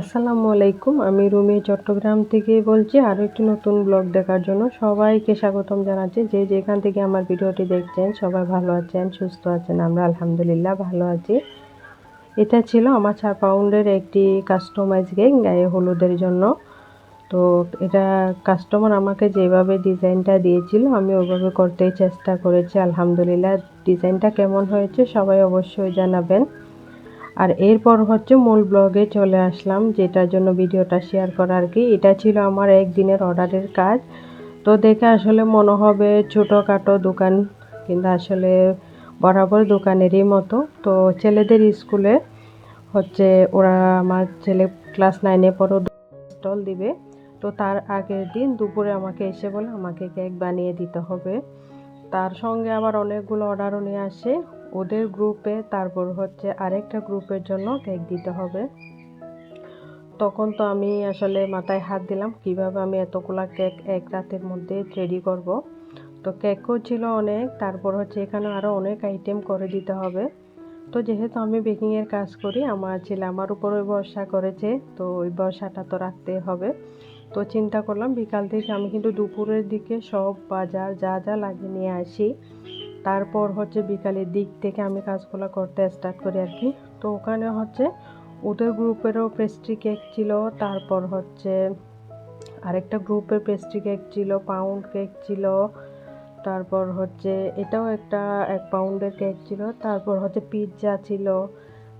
আসসালামু আলাইকুম, আমি রুমি চট্টগ্রাম থেকে বলছি আরও একটি নতুন ব্লগ দেখার জন্য। সবাইকে স্বাগতম জানাচ্ছি। যে যেখান থেকে আমার ভিডিওটি দেখছেন, সবাই ভালো আছেন, সুস্থ আছেন, আমরা আলহামদুলিল্লাহ ভালো আছি। এটা ছিল আমার চার পাউন্ডের একটি কাস্টমাইজ কেক গায়ে হলুদের জন্য। তো এটা কাস্টমার আমাকে যেভাবে ডিজাইনটা দিয়েছিল, আমি ওইভাবে করতেই চেষ্টা করেছি। আলহামদুলিল্লাহ, ডিজাইনটা কেমন হয়েছে সবাই অবশ্যই জানাবেন। আর এরপর হচ্ছে মূল ব্লগে চলে আসলাম, যেটার জন্য ভিডিওটা শেয়ার করা আর কি। এটা ছিল আমার একদিনের অর্ডারের কাজ। তো দেখে আসলে মনে হবে ছোটোখাটো দোকান, কিন্তু আসলে বরাবর দোকানেরই মতো। তো ছেলেদের স্কুলে হচ্ছে ওরা আমার ছেলে ক্লাস নাইনে পরও স্টল দিবে। তো তার আগের দিন দুপুরে আমাকে এসে বলে, আমাকে কেক বানিয়ে দিতে হবে। তার সঙ্গে আবার অনেকগুলো অর্ডারও নিয়ে আসে। ওদের গ্রুপে, তারপর হচ্ছে আরেকটা গ্রুপের জন্য কেক দিতে হবে। তখন তো আমি আসলে মাথায় হাত দিলাম, কীভাবে আমি এতগুলা কেক এক রাতের মধ্যে রেডি করব। তো কেকও ছিল অনেক, তারপর হচ্ছে এখানে আরও অনেক আইটেম করে দিতে হবে। তো যেহেতু আমি বেকিংয়ের কাজ করি, আমার ছেলে আমার উপর ওই ভরসা করেছে, তো ওই ভরসাটা তো রাখতে হবে। তো চিন্তা করলাম বিকাল থেকে আমি কিন্তু দুপুরের দিকে সব বাজার যা যা লাগে নিয়ে আসি। তারপর হচ্ছে বিকালের দিক থেকে আমি কাজগুলো করতে স্টার্ট করি আর কি। তো ওখানে হচ্ছে ওদের গ্রুপেরও পেস্ট্রি কেক ছিল, তারপর হচ্ছে আরেকটা গ্রুপের পেস্ট্রি কেক ছিল পাউন্ড কেক ছিল, তারপর হচ্ছে এটাও একটা এক পাউন্ডের কেক ছিল, তারপর হচ্ছে পিৎজা ছিল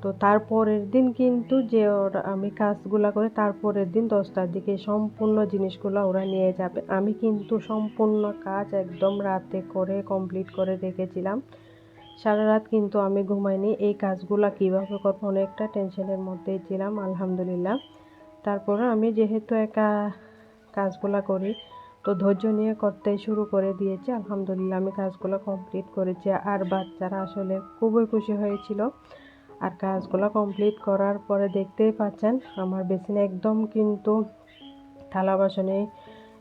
তো তারপরের দিন কিন্তু যে ওরা, আমি কাজগুলো করে তারপরের দিন দশটার দিকে সম্পূর্ণ জিনিসগুলো ওরা নিয়ে যাবে। আমি কিন্তু সম্পূর্ণ কাজ একদম রাতে করে কমপ্লিট করে রেখেছিলাম। সারা রাত কিন্তু আমি ঘুমাইনি। এই কাজগুলো কীভাবে করব অনেকটা টেনশনের মধ্যেই ছিলাম, আলহামদুলিল্লাহ। তারপরে আমি যেহেতু একা কাজগুলো করি, তো ধৈর্য নিয়ে করতে শুরু করে দিয়েছি। আলহামদুলিল্লাহ আমি কাজগুলো কমপ্লিট করেছি। আর বাচ্চারা আসলে খুবই খুশি হয়েছিল। আর কাজগুলো কমপ্লিট করার পরে দেখতেই পাচ্ছেন, আমার বেসিনে একদম কিন্তু থালা বাসনে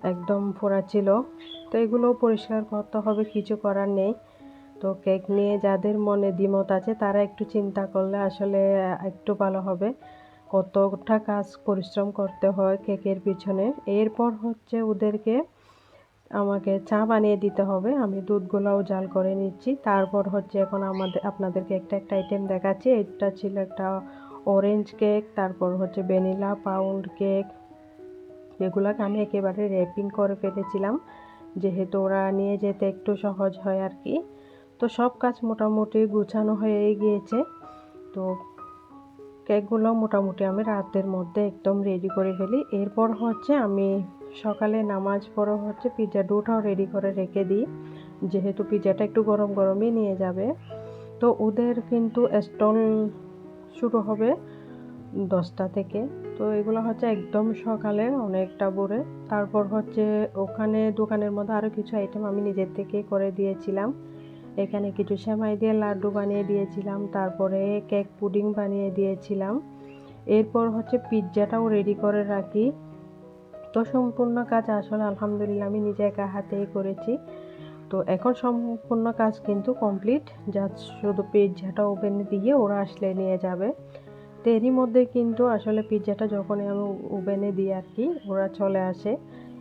একদম ফোড়া ছিল। তো এগুলো পরিষ্কার করতে হবে, কিছু করার নেই। তো কেক নিয়ে যাদের মনে দ্বিমত আছে, তারা একটু চিন্তা করলে আসলে একটু ভালো হবে। কতটা কাজ পরিশ্রম করতে হয় কেকের পিছনে। এরপর হচ্ছে ওদেরকে আমাকে চা বানিয়ে দিতে হবে। আমি দুধগুলাও জাল করে নিচ্ছি। তারপর হচ্ছে এখন আমাদের, আপনাদেরকে একটা একটা আইটেম দেখাচ্ছি। এটা ছিল একটা অরেঞ্জ কেক তারপর হচ্ছে ভ্যানিলা পাউন্ড কেক এগুলোকে আমি একেবারে র্যাপিং করে ফেলেছিলাম। যেহেতু ওরা নিয়ে যেতে একটু সহজ হয় আর কি। তো সব কাজ মোটামুটি গুছানো হয়ে গিয়েছে। তো কেকগুলো মোটামুটি আমি রাতের মধ্যে একদম রেডি করে ফেলি। এরপর হচ্ছে আমি সকালে নামাজ পড়ো হচ্ছে পিৎজা ডোটাও রেডি করে রেখে দিই। যেহেতু পিৎজাটা একটু গরম গরমই নিয়ে যাবে। তো ওদের কিন্তু স্টল শুরু হবে দশটা থেকে। তো এগুলো হচ্ছে একদম সকালে অনেকটা ভোরে। তারপর হচ্ছে ওখানে দোকানের মধ্যে আরও কিছু আইটেম আমি নিজের থেকে করে দিয়েছিলাম। এখানে কিছু সেমাই দিয়ে লাড্ডু বানিয়ে দিয়েছিলাম, তারপরে কেক পুডিং বানিয়ে দিয়েছিলাম। এরপর হচ্ছে পিৎজাটাও রেডি করে রাখি। তো সম্পূর্ণ কাজ আসলে আলহামদুলিল্লাহ আমি নিজে একা হাতেই করেছি। তো এখন সম্পূর্ণ কাজ কিন্তু কমপ্লিট যা শুধু পিৎজাটা ওভেনে দিয়ে ওরা আসলে নিয়ে যাবে। তো এরই মধ্যে কিন্তু আসলে পিৎজাটা যখনই আমি ওভেনে দিই আর কি, ওরা চলে আসে।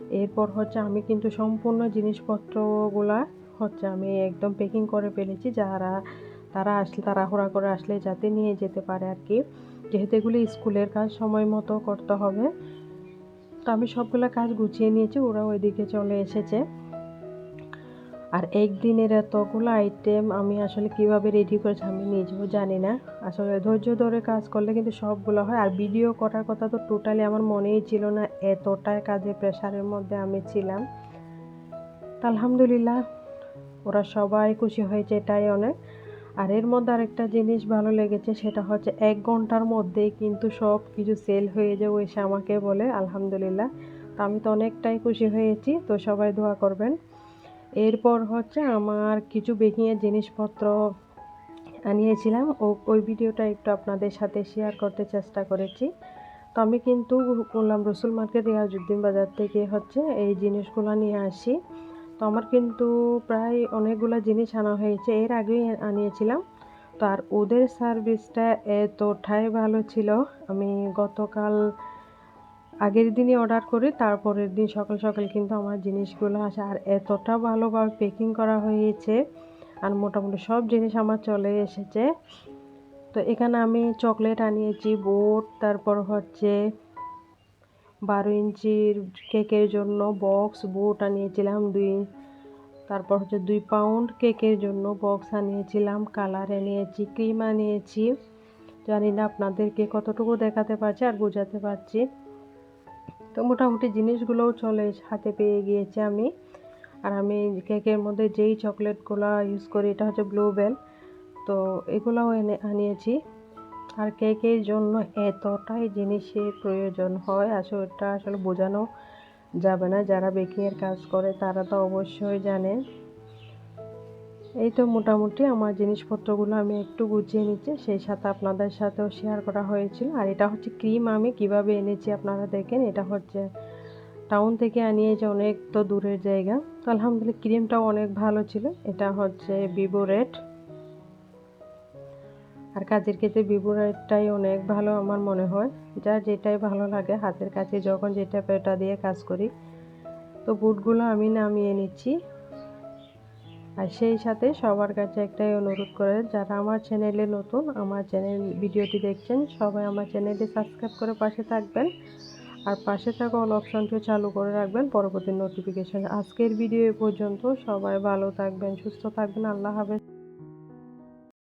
এরপর হচ্ছে আমি কিন্তু সম্পূর্ণ জিনিসপত্রগুলা হচ্ছে আমি একদম প্যাকিং করে ফেলেছি, যারা, তারা আসলে, তাড়াহুড়া করে আসলে যাতে নিয়ে যেতে পারে আর কি। যেহেতু এগুলি স্কুলের কাজ সময় মতো করতে হবে তো আমি সবগুলো কাজ গুছিয়ে নিয়েছি ওরা ওইদিকে চলে এসেছে। আর একদিনের এতগুলো আইটেম আমি আসলে কীভাবে রেডি করেছি আমি নিজেও জানি না। আসলে ধৈর্য ধরে কাজ করলে কিন্তু সবগুলো হয়, আর ভিডিও করার কথা তো টোটালি আমার মনেই ছিল না এতটাই কাজে প্রেশারের মধ্যে আমি ছিলাম। আলহামদুলিল্লাহ, ওরা সবাই খুশি হয়েছে এটাই অনেক। আর এর মধ্যে আরেকটা জিনিস ভালো লেগেছে, সেটা হচ্ছে এক ঘণ্টার মধ্যেই কিন্তু সব কিছু সেল হয়ে যাবে এসে আমাকে বলে, আলহামদুলিল্লাহ। তো আমি তো অনেকটাই খুশি হয়েছি, তো সবাই দোয়া করবেন। এরপর হচ্ছে আমার কিছু বেকিংয়ের জিনিসপত্র আনিয়েছিলাম, ও, ওই ভিডিওটা একটু আপনাদের সাথে শেয়ার করতে চেষ্টা করেছি। তো আমি কিন্তু বললাম, রসুল মার্কেট রিয়াজুদ্দিন বাজার থেকে হচ্ছে এই জিনিসগুলো নিয়ে আসি। তো আমার কিন্তু প্রায় অনেকগুলো জিনিস আনা হয়েছে, এর আগেই আনিয়েছিলাম। তো আর ওদের সার্ভিসটা এতটাই ভালো ছিল, আমি গতকাল আগের দিনই অর্ডার করি, তারপরের দিন সকাল সকাল কিন্তু আমার জিনিসগুলো আসে। আর এতটা ভালোভাবে প্যাকিং করা হয়েছে, আর মোটামুটি সব জিনিস আমার চলে এসেছে। তো এখানে আমি চকলেট আনিয়েছি, বোট, তারপর হচ্ছে বারো ইঞ্চির কেকের জন্য বক্স, বোট আনিয়েছিলাম দুই তারপর হচ্ছে দুই পাউন্ড কেকের জন্য বক্স আনিয়েছিলাম, কালার আনিয়েছি, ক্রিম আনিয়েছি। জানি না আপনাদেরকে কতটুকু দেখাতে পারছি আর বোঝাতে পারছি। তো মোটামুটি জিনিসগুলোও চলে হাতে পেয়ে গিয়েছে আমি। আর আমি কেকের মধ্যে যেই চকলেটগুলো ইউজ করি, এটা হচ্ছে ব্লুবেল তো এগুলোও এনে আনিয়েছি। আর কেকের জন্য এতটাই জিনিসের প্রয়োজন হয় আসলে এটা আসলে বোঝানো যাবে না। যারা বেকিংয়ের কাজ করে, তারা তো অবশ্যই জানে। এই তো মোটামুটি আমার জিনিসপত্রগুলো আমি একটু গুছিয়ে নিচ্ছি। সেই সাথে আপনাদের সাথেও শেয়ার করা হয়েছিল। আর এটা হচ্ছে ক্রিম আমি কীভাবে এনেছি আপনারা দেখেন। এটা হচ্ছে টাউন থেকে আনিয়েছে অনেক তো দূরের জায়গা। তো আলহামদুলিল্লাহ ক্রিমটাও অনেক ভালো ছিল। এটা হচ্ছে ভিভো রেড আর কাজের ক্ষেত্রে ভিভো রেডটাই অনেক ভালো আমার মনে হয়। যা যেটাই ভালো লাগে হাতের কাছে যখন যেটা পেটা দিয়ে কাজ করি। তো বুটগুলো আমি নামিয়ে নিচ্ছি। আর সেই সাথে সবার কাছে একটাই অনুরোধ করে, যারা আমার চ্যানেলে নতুন, আমার চ্যানেল ভিডিওটি দেখছেন, সবাই আমার চ্যানেলটি সাবস্ক্রাইব করে পাশে থাকবেন। আর পাশে থাকা অল অপশনটিও চালু করে রাখবেন। পরবর্তী নোটিফিকেশন আজকের ভিডিও পর্যন্ত সবাই ভালো থাকবেন, সুস্থ থাকবেন। আল্লাহ হাফেজ।